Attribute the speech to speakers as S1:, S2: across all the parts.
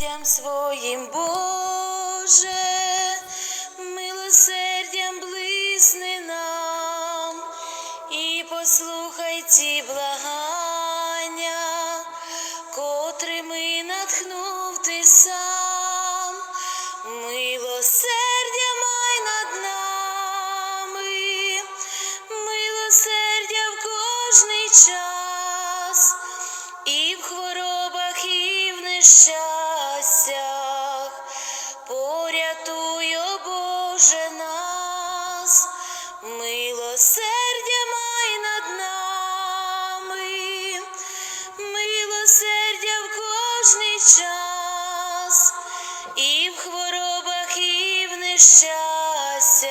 S1: милосердям своїм, Боже, милосердям блисни нам. І послухай ці благання, хворобах, і в нещастях.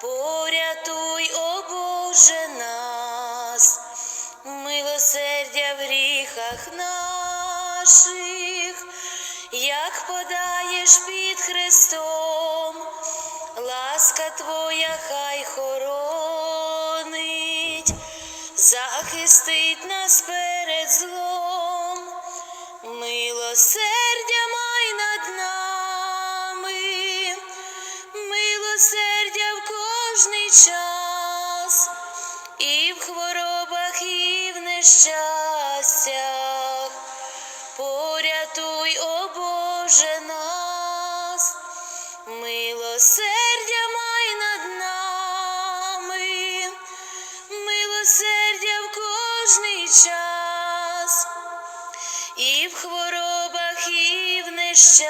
S1: Порятуй, о Боже нас, милосердя в гріхах наших, як подаєш під Христом, ласка Твоя хай хоронить, захистить нас перед злом, милосердя час, і в хворобах, і в нещастях.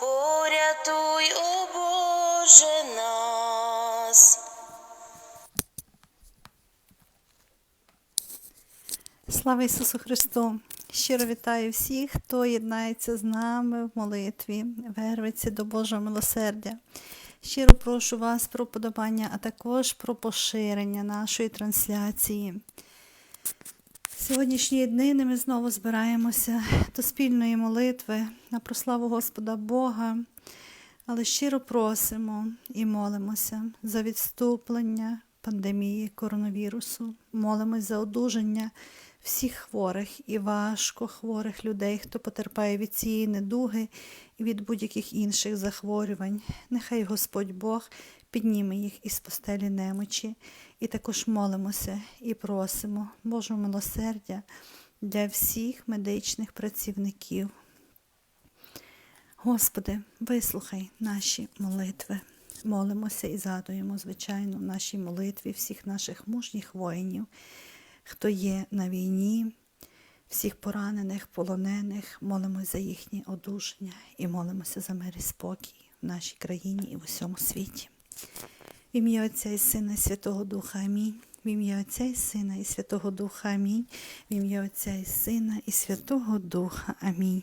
S1: Порятуй, о Боже нас.
S2: Слава Ісусу Христу! Щиро вітаю всіх, хто єднається з нами в молитві, верветься до Божого милосердя. Щиро прошу вас про подобання, а також про поширення нашої трансляції. Сьогоднішні днини ми знову збираємося до спільної молитви на прославу Господа Бога, але щиро просимо і молимося за відступлення пандемії коронавірусу, молимось за одужання всіх хворих і важко хворих людей, хто потерпає від цієї недуги і від будь-яких інших захворювань. Нехай Господь Бог підніме їх із постелі немочі, і також молимося і просимо Божого милосердя для всіх медичних працівників. Господи, вислухай наші молитви. Молимося і згадуємо, звичайно, в нашій молитві всіх наших мужніх воїнів, хто є на війні, всіх поранених, полонених, молимося за їхнє одужання і молимося за мир і спокій в нашій країні і в усьому світі. В ім'я Отця і Сина і Святого Духа Амінь. В ім'я Отця і Сина і Святого Духа Амінь. В ім'я Отця і Сина і Святого Духа Амінь.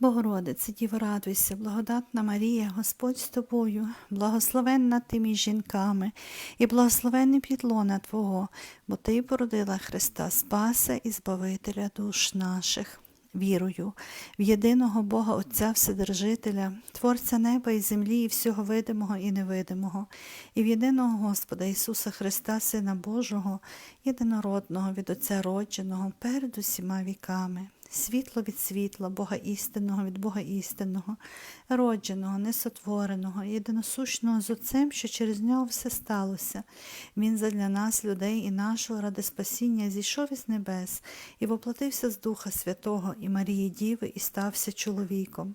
S2: Богородице, Діво, радуйся, благодатна Марія, Господь з тобою, благословенна ти між жінками, і благословенне підлона Твого, бо Ти породила Христа Спаса і Збавителя душ наших. Вірую в єдиного Бога Отця Вседержителя, Творця неба і землі, і всього видимого і невидимого, і в єдиного Господа Ісуса Христа, Сина Божого, єдинородного від Отця родженого перед усіма віками світло від світла, Бога істинного від Бога істинного, родженого, несотвореного, єдиносущного з Отцем, що через нього все сталося. Він задля нас, людей і нашого ради спасіння, зійшов із небес і воплотився з Духа Святого і Марії Діви, і стався чоловіком.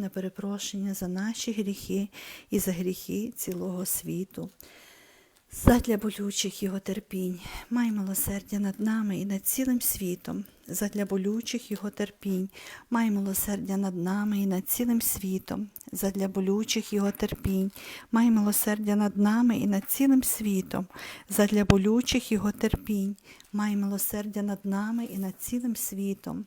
S2: на перепрошення за наші гріхи і за гріхи цілого світу. Задля болючих його терпінь, май милосердя над нами і над цілим світом. Задля болючих його терпінь, май милосердя над нами і над цілим світом. Задля болючих його терпінь, май милосердя над нами і над цілим світом. Задля болючих його терпінь, май милосердя над нами і над цілим світом.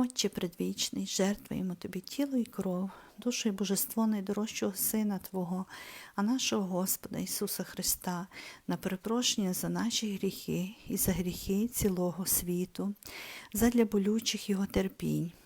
S2: Отче предвічний, жертвуємо тобі тіло і кров, душу і божество найдорожчого Сина Твого, а нашого Господа Ісуса Христа, на перепрошення за наші гріхи і за гріхи цілого світу, задля болючих Його терпінь.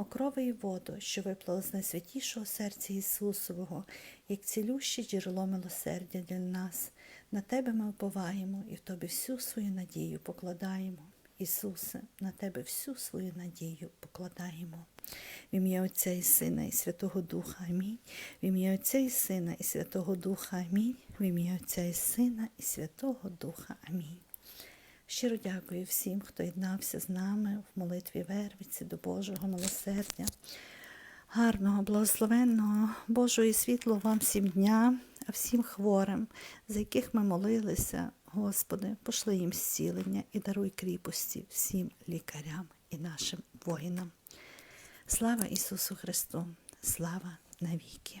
S2: Окрови і воду, що виплали з найсвятішого серця Ісусового, як цілюще джерело милосердя для нас. На Тебе ми уповаємо і в Тобі всю свою надію покладаємо. Ісусе, на Тебе всю свою надію покладаємо. В ім'я Отця і Сина і Святого Духа. Амінь. В ім'я Отця і Сина і Святого Духа. Амінь. В ім'я Отця і Сина і Святого Духа. Амінь. Щиро дякую всім, хто єднався з нами в молитві Вервиці до Божого милосердя. Гарного, благословенного Божого і світлого вам всім дня, а всім хворим, за яких ми молилися, Господи, пошли їм зцілення і даруй кріпості всім лікарям і нашим воїнам. Слава Ісусу Христу! Слава навіки!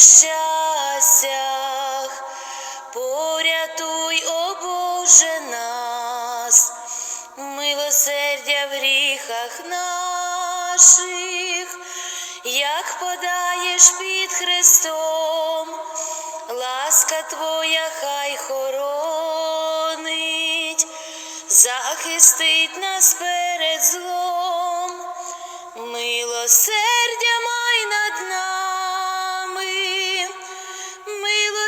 S1: нещастях. Порятуй, о Боже нас, милосердя в гріхах наших, як подаєш під Христом, ласка Твоя хай хоронить, захистить нас перед злом, милосердя май над нами,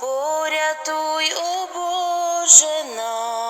S1: порятуй, о Боже наш.